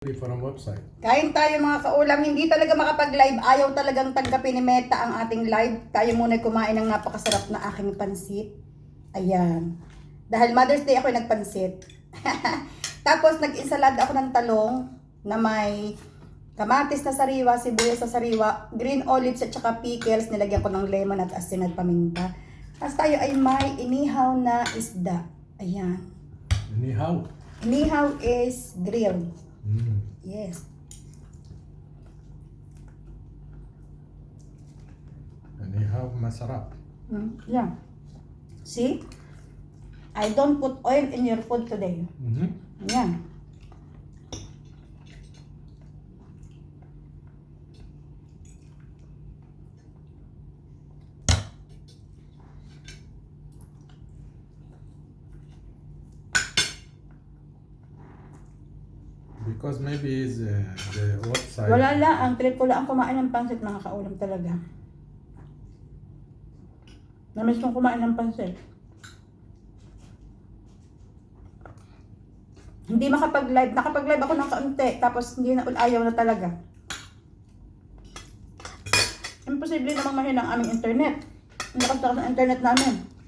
from website. Kain tayo mga kaulam, hindi talaga makapag-live. Ayaw talagang tanggapin ni Meta ang ating live. Tayo muna kumain ng napakasarap na aking pansit. Ayan. Dahil Mother's Day ako nagpansit. Tapos nag-insalad ako ng talong na may kamatis na sariwa, sibuyas na sariwa, green olives at saka pickles. Nilagyan ko ng lemon at asin at paminta. Tapos tayo ay may inihaw na isda. Ayan. Anyhow. Inihaw is grilled. Mm. Yes. have masarap. Mm, yeah. See? I don't put oil in your food today. Mm-hmm. Yeah. Because maybe is uh, the website. Wala lang. Ang trip ko lang ang kumain ng pansit, mga kaulam talaga. Namiss kong kumain ng pansit. Hindi makapag-live. Nakapag-live ako ng kaunti. Tapos hindi na ayaw na talaga. Imposible namang mahina ang aming internet. Hindi kasi ng internet namin.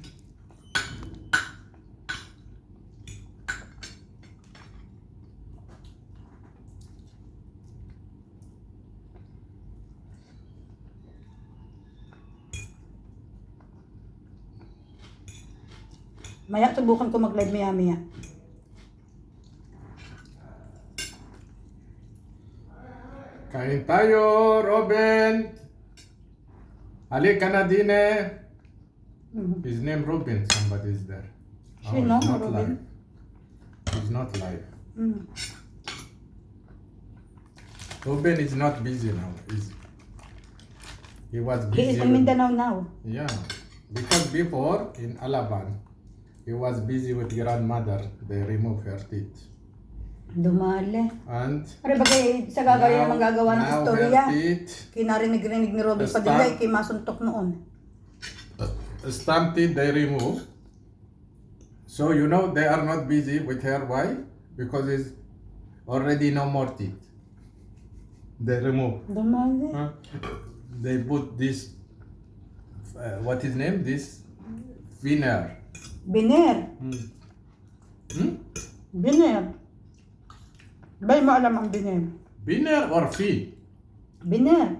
Maya, subukan ko mag-live maya-maya. Kain tayo, Robin. Halika na din eh. Mhm. His name Robin. Somebody is there. Oh, Sino, he's not Robin? live. He's not live. Mm. Robin is not busy now. He's, he was He busy. is in Mindanao now. Yeah, because before in Alaban, he was busy with grandmother. They remove her teeth. Dumali. And Ano ba kayo sa gagawin naman gagawa ng now istorya? her teeth, Kinarinig-rinig ni Robin Basta- Padilla, kay masuntok noon. stamp teeth they remove. So you know they are not busy with her. Why? Because it's already no more teeth. They remove. Dumali. Huh? They put this. Uh, what is name? This veneer. بنير بنير باي معلم عن بنير بنير عرفي بنير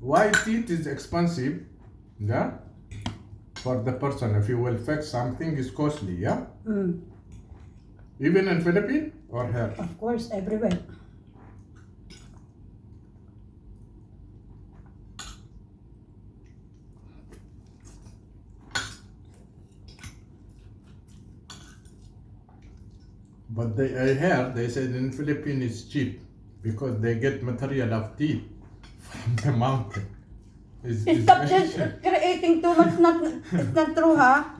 White tea is expensive? Yeah? For the person, if you will fix something, is costly, yeah? Mm. Even in Philippines or here? Of course, everywhere. But they, I heard they said in Philippines it's cheap because they get material of teeth from the mountain. It's, it's Creating too much. Not, it's not true, ha?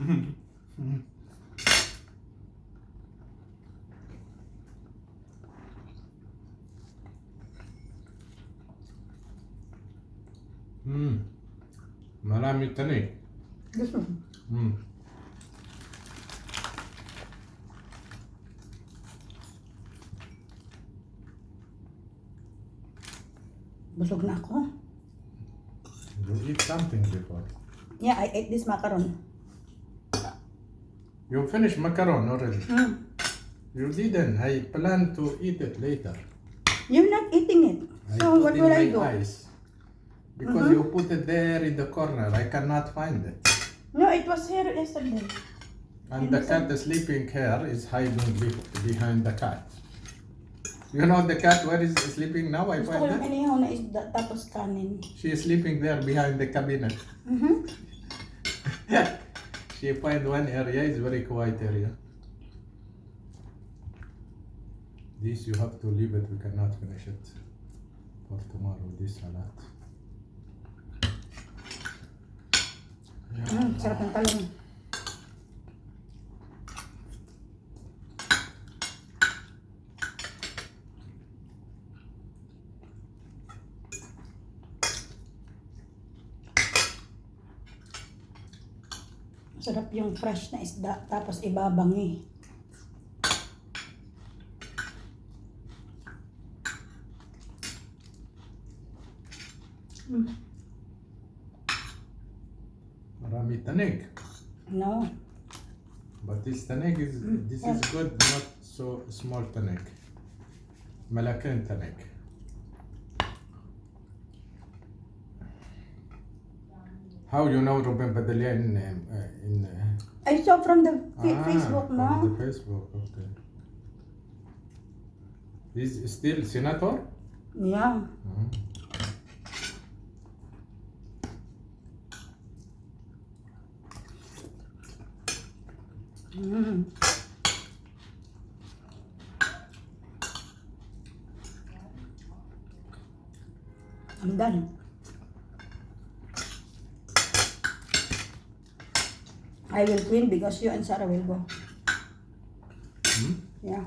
Hmm. Marami tanig. Gusto mo? Hmm. Busog na ako. You eat something before. Yeah, I ate this macaron. You finished macaron already. Mm. You didn't. I plan to eat it later. You're not eating it. I So put what in will my I do? eyes. Because Mhm. you put it there in the corner. I cannot find it. No, it was here yesterday. And the cat is sleeping here is hiding be- behind the cat. You know the cat where is sleeping now? I Gusto ko find yung it. inihaw na isda tapos kanin. She is sleeping there behind the cabinet. Mhm. She find one area is very quiet area. This you have to leave it. We cannot finish it for tomorrow. This. Mm, sarap ng talong. Sarap yung fresh na isda, tapos ibabangi. Mm. Marami tanig. No. But this tanig is this is good, not so small tanig. Malacan tanig. How you know Ruben Badalia in uh, in uh, I saw from the fa- ah, Facebook, from no? The Facebook, okay. He's still senator. Yeah. Mhm. Mm. I'm done. I will clean because you and Sarah will go. Hmm? Yeah.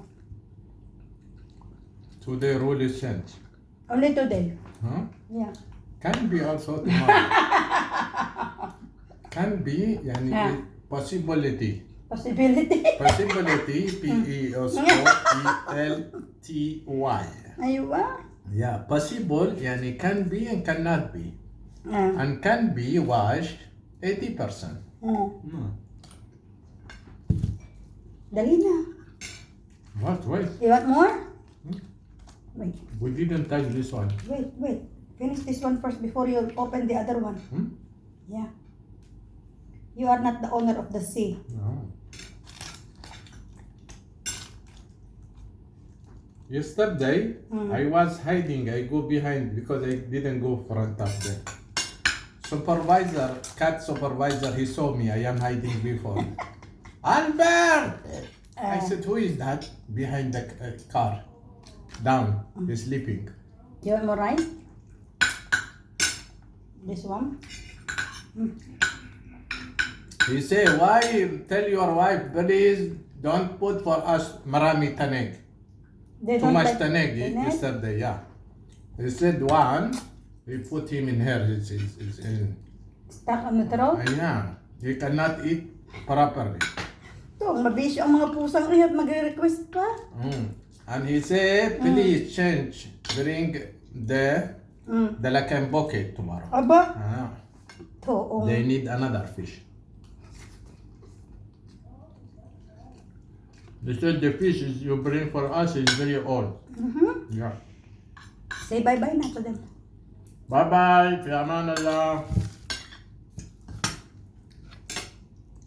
Today rule is changed. Only today. Huh? Yeah. Can be also tomorrow. Can be yani Yeah. possibility. Possibility. Possibility P E S O E L T Y. Aywa. Yeah, possible yani can be and cannot be. Ah. And can be washed 80%. ah. Hmm. Dali na. What? Wait. You want more? Hmm? Wait, We didn't touch this one. wait, wait. Finish this one first before you open the other one. Hmm? Yeah. You are not the owner of the sea. No. Yesterday, Hmm. I was hiding. I go behind because I didn't go front of them. Supervisor, cat supervisor, he saw me. I am hiding before. Albert! I Uh, said, who is that behind the uh, car? Down, he's sleeping. you want more rice? This one? He say, why tell your wife, please don't put for us marami tanig. They Too don't much like tanig tanig? yesterday, yeah. He said one, he put him in here, it's, it's, it's in. Stuck on the throat? Yeah, he cannot eat properly. Ito, mabisyo ang mga pusang iyan at magre-request pa. Mm. And he said, please change, bring the Mm. Dalakan bucket tomorrow. Aba, Ah, oh. they need another fish. They said the fish is you bring for us is very old. Mhm. Yeah. Say bye-bye na to them. Bye bye. Fɛ a ma